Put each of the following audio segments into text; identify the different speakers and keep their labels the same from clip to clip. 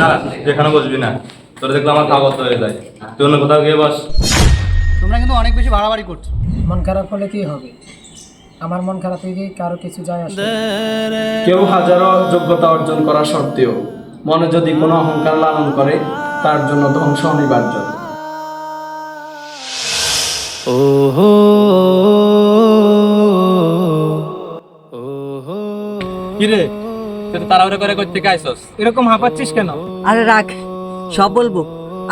Speaker 1: না যেখানে বসবি না। তোর দেখলে আমার খাওয়া হয়ে যায়। তুই অন্য কোথাও গিয়ে বস।
Speaker 2: তোমরা কিন্তু অনেক বেশি বাড়াবাড়ি করছ।
Speaker 3: মন খারাপ হলে কি হবে? আমার মন খারাপ হয়ে গিয়ে কারও কিছু যায় আসে
Speaker 4: কেউ হাজারো যোগ্যতা অর্জন করা সত্ত্বেও মনে যদি কোনো অহংকার লালন করে তার জন্য ধ্বংস অনিবার্য।
Speaker 1: কি রে তুই তাড়াহুড়ো করে কই থেকে
Speaker 3: এরকম হাঁপাচ্ছিস কেন?
Speaker 5: আরে রাখ সব বলব।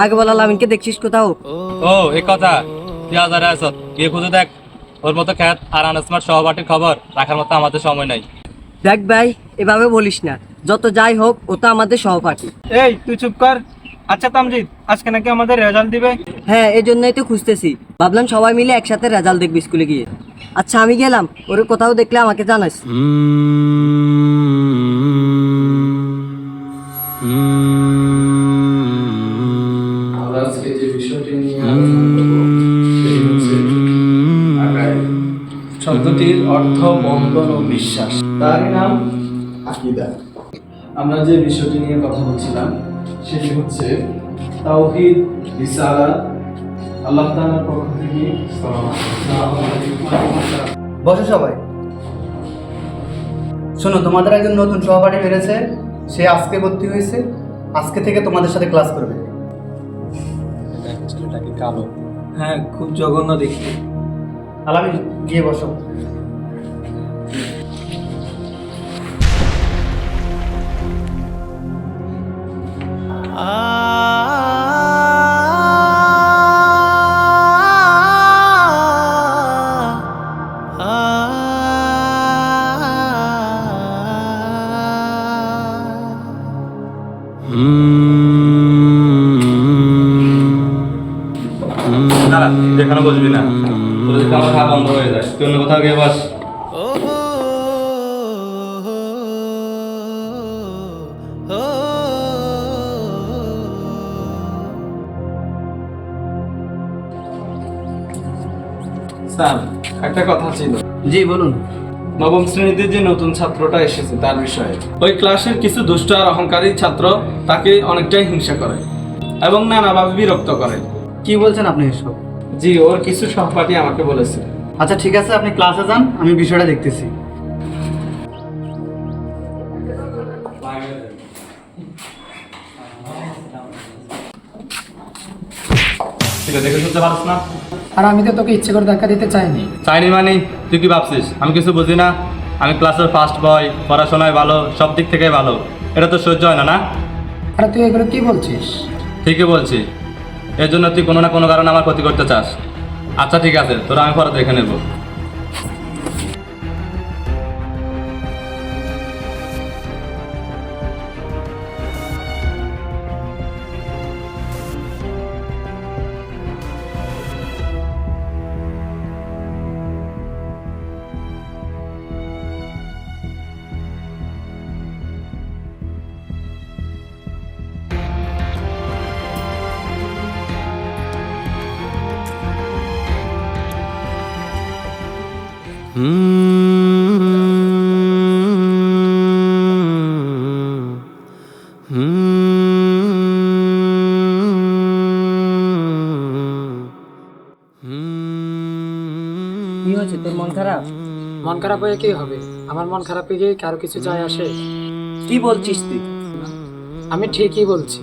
Speaker 5: আগে বলা লামিনকে দেখছিস কোথাও?
Speaker 1: ও এই কথা। তুই হাজারে আইসস গিয়ে খুঁজে দেখ। ওর মতো খ্যাত আর আনস্মার্ট সহপাঠীর খবর রাখার মতো আমাদের সময় নাই।
Speaker 5: দেখ ভাই এভাবে বলিস না। যত যাই হোক ও তো আমাদের সহপাঠী।
Speaker 3: এই তুই চুপ কর। আচ্ছা তামজিৎ আজকে নাকি আমাদের রেজাল্ট দিবে?
Speaker 5: হ্যাঁ এই জন্যই তো খুঁজতেছি। ভাবলাম সবাই মিলে একসাথে রেজাল্ট দেখবি স্কুলে গিয়ে। আচ্ছা আমি গেলাম। ওরে কোথাও দেখলে আমাকে জানাস।
Speaker 4: শব্দটির অর্থ বন্ধন ও বিশ্বাস। তারই নাম আকিদা। আমরা যে বিষয়টি নিয়ে কথা বলছিলাম সেটি হচ্ছে তাওহীদ রিসালা আল্লাহ তাআলার পক্ষ থেকে
Speaker 2: বসো সবাই। শোনো তোমাদের একজন নতুন সহপাঠী বেড়েছে সে আজকে ভর্তি হয়েছে। আজকে থেকে তোমাদের সাথে ক্লাস করবে।
Speaker 4: ছেলেটাকে কালো হ্যাঁ খুব জঘন্য দেখতে।
Speaker 2: আলামিন গিয়ে বসো।
Speaker 1: যেখানে বসবি না দেখলে আমার হয়ে যায় তুই অন্য কোথাও গিয়ে বস
Speaker 4: স্যার একটা কথা ছিল।
Speaker 2: জি বলুন।
Speaker 4: নবম শ্রেণীতে যে নতুন ছাত্রটা এসেছে তার বিষয়ে। ওই ক্লাসের কিছু দুষ্ট আর অহংকারী ছাত্র তাকে অনেকটাই হিংসা করে এবং নানাভাবে বিরক্ত করে।
Speaker 2: কি বলছেন আপনি এসব?
Speaker 4: জি ওর কিছু সহপাঠী আমাকে বলেছে।
Speaker 2: আচ্ছা ঠিক আছে আপনি ক্লাসে যান আমি বিষয়টা দেখতেছি।
Speaker 1: ঠিক আছে দেখে শুনতে পারছ না?
Speaker 3: আর আমি তো তোকে ইচ্ছে করে ধাক্কা দিতে চাইনি।
Speaker 1: চাইনি মানে তুই কি ভাবছিস? আমি কিছু বুঝি না? আমি ক্লাসের ফার্স্ট বয় পড়াশোনায় ভালো সব দিক থেকে ভালো। এটা তো সহ্য হয় না না?
Speaker 3: আর তুই এগুলো কি বলছিস?
Speaker 1: ঠিকই বলছি। এর জন্য তুই কোনো না কোনো কারণে আমার ক্ষতি করতে চাস। আচ্ছা ঠিক আছে তোরা আমি পরে দেখে নেব।
Speaker 5: কি হয়েছে? তোর মন খারাপ?
Speaker 3: মন খারাপ হয়ে কি হবে? আমার মন খারাপ হয়ে গিয়ে কারও কিছু যায় আসে?
Speaker 5: কি বলছিস তুই?
Speaker 3: আমি ঠিকই বলছি।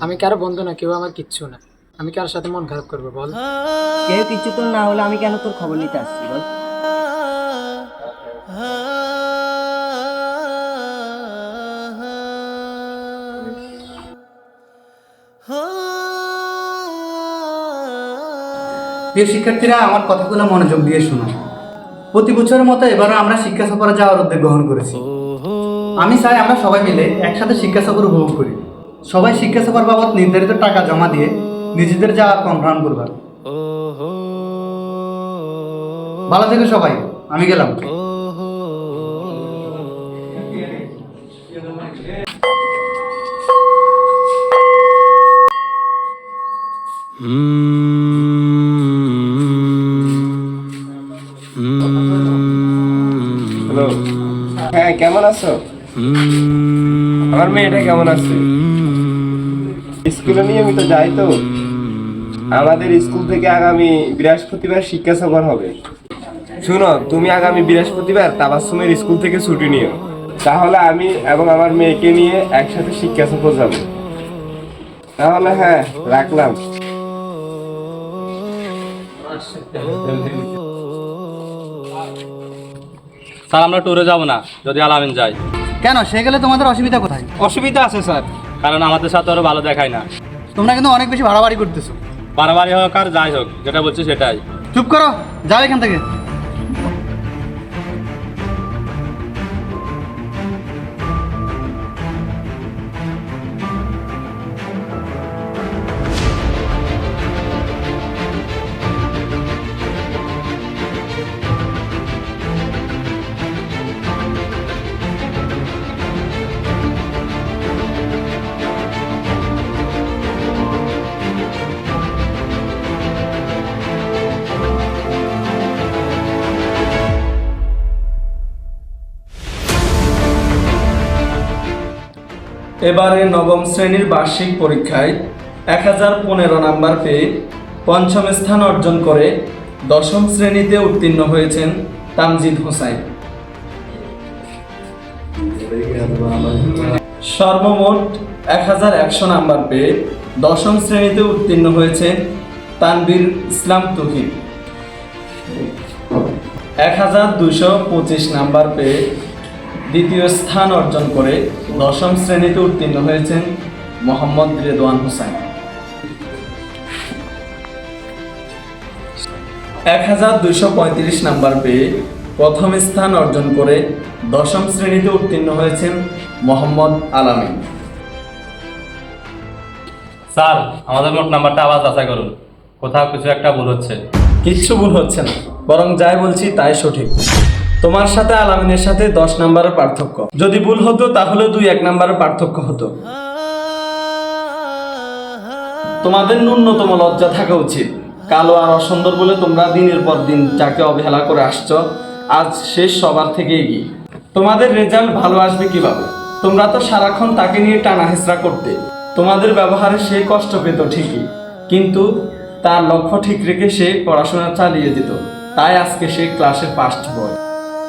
Speaker 3: আমি কারও বন্ধু না কেউ আমার কিচ্ছু না। আমি কারোর সাথে মন খারাপ করব বল।
Speaker 5: কেউ কিছু তোর না হলে আমি কেন তোর খবর নিতে আসছি বল?
Speaker 2: প্রিয় শিক্ষার্থীরা, আমার কথাগুলো মনোযোগ দিয়ে শোনো। প্রতি বছরের মতো এবারও আমরা শিক্ষা সফরে যাওয়ার উদ্যোগ গ্রহণ করেছি। আমি চাই আমরা সবাই মিলে একসাথে শিক্ষা সফর উপভোগ করি। সবাই শিক্ষা সফর বাবদ নির্ধারিত টাকা জমা দিয়ে নিজেদের যাওয়ার কনফার্ম করবার। ভালো থেকো সবাই, আমি গেলাম।
Speaker 6: হ্যাঁ কেমন আছো? আমার মেয়েটা কেমন আছে? স্কুলে নিয়মিত যাই তো। আমাদের স্কুল থেকে আগামী বৃহস্পতিবার শিক্ষা সফর হবে। শুনো, তুমি আগামী বৃহস্পতিবার তাবাসুমের স্কুল থেকে ছুটি নিও। তাহলে আমি এবং আমার মেয়েকে নিয়ে একসাথে শিক্ষা সফর যাব। তাহলে হ্যাঁ রাখলাম।
Speaker 1: স্যার আমরা ট্যুরে যাব না যদি আলামিন যাই
Speaker 2: কেন? সে গেলে তোমাদের অসুবিধা কোথায়?
Speaker 4: অসুবিধা আছে স্যার
Speaker 1: কারণ আমাদের সাথে আরও ভালো দেখায় না।
Speaker 2: তোমরা কিন্তু অনেক বেশি ভাড়াবাড়ি করতেছো।
Speaker 1: বাড়াবাড়ি হোক আর যাই হোক যেটা বলছি সেটাই।
Speaker 2: চুপ করো যাও এখান থেকে।
Speaker 4: এবারে নবম শ্রেণির বার্ষিক পরীক্ষায় এক হাজার পনেরো নাম্বার পেয়ে পঞ্চম স্থান অর্জন করে দশম শ্রেণীতে উত্তীর্ণ হয়েছেন তামজিদ হোসাইন। সর্বমোট এক হাজার একশো নাম্বার পেয়ে দশম শ্রেণীতে উত্তীর্ণ হয়েছেন তানবীর ইসলাম তুহিন। এক হাজার দুশো পঁচিশ নাম্বার পেয়ে দ্বিতীয় স্থান অর্জন করে দশম শ্রেণীতে উত্তীর্ণ হয়েছেন মোহাম্মদ রেদওয়ান হোসেন এক হাজার দুশো পঁয়ত্রিশ নাম্বার পেয়ে প্রথম স্থান অর্জন করে দশম শ্রেণীতে উত্তীর্ণ হয়েছেন মোহাম্মদ আলামিন।
Speaker 1: স্যার আমাদের মোট নাম্বারটা আবার যাচাই করুন। কোথাও কিছু একটা ভুল হচ্ছে।
Speaker 4: কিচ্ছু ভুল হচ্ছে না বরং যাই বলছি তাই সঠিক। তোমার সাথে আলামিনের সাথে দশ নাম্বারের পার্থক্য। যদি ভুল হতো, তাহলে দুই এক নাম্বারের পার্থক্য হতো। তোমাদের ন্যূনতম লজ্জা থাকা উচিত। কালো আর অসুন্দর বলে তোমরা দিনের পর দিন যাকে অবহেলা করে আসছো, আজ শেষ সবার থেকে এগিয়ে। তোমাদের রেজাল্ট ভালো আসবে কীভাবে? তোমরা তো সারাক্ষণ তাকে নিয়ে টানা হেসরা করতে। তোমাদের ব্যবহারে সে কষ্ট পেত ঠিকই, কিন্তু তার লক্ষ্য ঠিক রেখে সে পড়াশোনা চালিয়ে যেত। তাই আজকে সে ক্লাসের ফার্স্ট বয়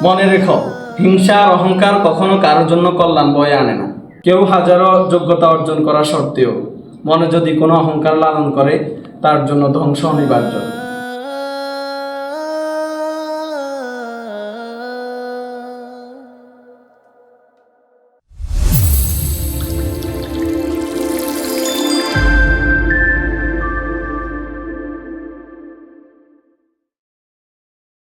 Speaker 4: মনে রেখো, হিংসা আর অহংকার কখনো কারোর জন্য কল্যাণ বয়ে আনে না। কেউ হাজারো যোগ্যতা অর্জন করা সত্ত্বেও মনে যদি কোনো অহংকার লালন করে, তার জন্য ধ্বংস অনিবার্য।